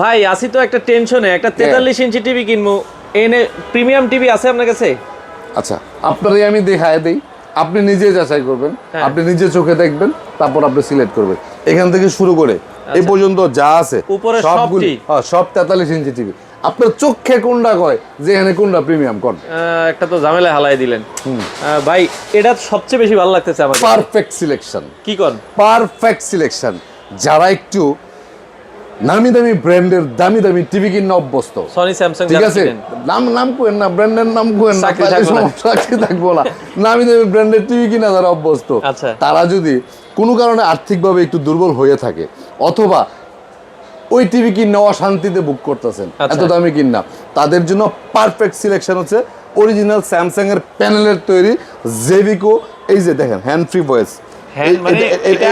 ভাই আসি তো একটা টেনশনে একটা তেতাল্লিশ ইঞ্চি টিভি কিনবো। এনে প্রিমিয়াম টিভি আছে আপনার কাছে? আচ্ছা আপনারই আমি দেখায় দিই। আপনি নিজে যাচাই করবেন হ্যাঁ। আপনি নিজে চোখে দেখবেন তারপর আপনি সিলেক্ট করবেন। এখান থেকে শুরু করে এই পর্যন্ত যা আছে আচ্ছা। উপরে সবগুলি হ্যাঁ, সব তেতাল্লিশ ইঞ্চি টিভি। আপনার চোখে কোনটা কয় যে এখানে কোনটা প্রিমিয়াম কোন একটা তো ঝামেলা হালাই দিলেন। ভাই এটা সবচেয়ে বেশি ভালো লাগতেছে আমার পারফেক্ট সিলেকশন কি কর পারফেক্ট সিলেকশন যারা একটু নামি দামি ব্র্যান্ডের দামি দামি টিভি কিনে অভ্যস্ত। সনি স্যামসাং ঠিক আছে? নাম নাম কোয়েন না ব্র্যান্ডের নাম কোয়েন না থাকব না। নামি দামি ব্র্যান্ডের টিভি কিনা যারা অভ্যস্ত আচ্ছা। তারা যদি কোনো কারণে আর্থিকভাবে একটু দুর্বল হয়ে থাকে অথবা ওই টিভি কিনে অশান্তিতে বুক করতেছেন আচ্ছা। এত দামি কিনা তাদের জন্য পারফেক্ট সিলেকশন হচ্ছে অরিজিনাল স্যামসাং এর প্যানেলের তৈরি জেভিকো এই যে দেখেন হ্যান্ড ফ্রি ভয়েস Hand মানে এটা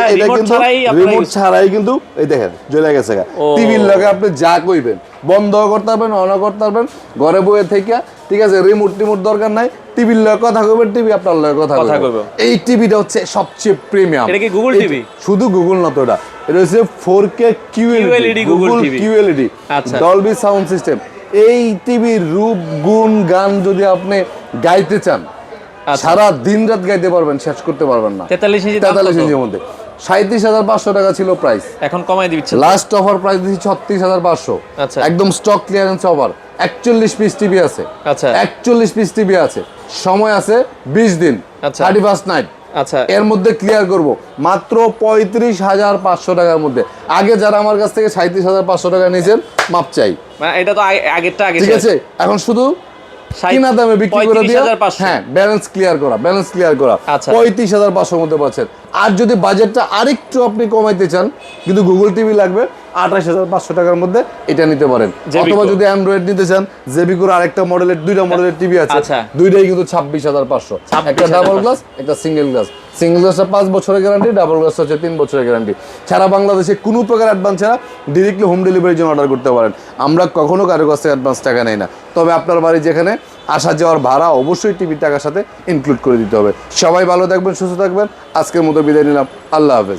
ছাড়াই আপনারা রিমোট ছাড়াই কিন্তু এই দেখেন জ্বলে গেছে টিভির লগে আপনি যা কইবেন বন্ধ করতে পারবেন অন করতে পারবেন ঘরে থেকে ঠিক আছে রিমোট টিমোট দরকার নাই টিভির কথা কইবেন টিভি আপনার কথা কইবে। এই টিভিটা হচ্ছে সবচেয়ে প্রিমিয়াম এটা কি Google TV? শুধু গুগল না তো এটা এটা হচ্ছে QLED আচ্ছা। ডলবি সাউন্ড সিস্টেম এই টিভির রূপ গুণ গান যদি আপনি গাইতে চান। সারা দিন রাত গাইতে পারবেন শেষ করতে পারবেন না। তেতাল্লিশ ইঞ্চি তেতাল্লিশ ইঞ্চির মধ্যে। সাঁত্রিশ হাজার পাঁচশো টাকা ছিল প্রাইস এখন কমাই দিচ্ছে লাস্ট অফার প্রাইস দিচ্ছি ছত্রিশ হাজার পাঁচশো। আচ্ছা। একদম স্টক ক্লিয়ারেন্স অফার একচল্লিশ পিস টিভি আছে। আচ্ছা। একচল্লিশ পিস টিভি আছে। সময় আছে বিশ দিন। আচ্ছা। থার্টি ফার্স্ট নাইট আচ্ছা। এর মধ্যে ক্লিয়ার করব। মাত্র পঁয়ত্রিশ হাজার পাঁচশো টাকার মধ্যে। আগে যারা আমার কাছ থেকে সাঁত্রিশ হাজার পাঁচশো টাকা নিয়েছেন মাপ চাই। মানে এটা তো আগেরটা আগে ঠিক আছে? এখন শুধু কিনা দামে বিক্রি করে দিয়ে হ্যাঁ ব্যালেন্স ক্লিয়ার করা ব্যালেন্স ক্লিয়ার করা। আচ্ছা। পঁয়ত্রিশ হাজার পাঁচশোর মধ্যে পাচ্ছেন। আর যদি বাজেটটা আরেকটু আপনি কমাইতে চান কিন্তু গুগল টিভি লাগবে আঠাশ হাজার পাঁচশো টাকার মধ্যে এটা নিতে পারেন। অথবা যদি অ্যান্ড্রয়েড নিতে চান জেবিকোর আরেকটা মডেলের দুইটা মডেলের টিভি আছে। আচ্ছা। দুইটাই কিন্তু ছাব্বিশ হাজার পাঁচশো। একটা ডাবল গ্লাস একটা সিঙ্গেল গ্লাস সিঙ্গেল গ্লাসটা পাঁচ বছরের গ্যারান্টি ডাবল গ্লাস হচ্ছে তিন বছরের গ্যারান্টি সারা বাংলাদেশে কোনো প্রকার অ্যাডভান্স ছাড়া ডিরেক্টলি হোম ডেলিভারির জন্য অর্ডার করতে পারেন। আমরা কখনো কারও কাছ থেকে অ্যাডভান্স টাকা নেই না। তবে আপনার বাড়ি যেখানে আসা যাওয়ার ভাড়া অবশ্যই টিভির টাকার সাথে ইনক্লুড করে দিতে হবে। সবাই ভালো থাকবেন সুস্থ থাকবেন। আজকের মতো বিদায় নিলাম। আল্লাহ হাফেজ।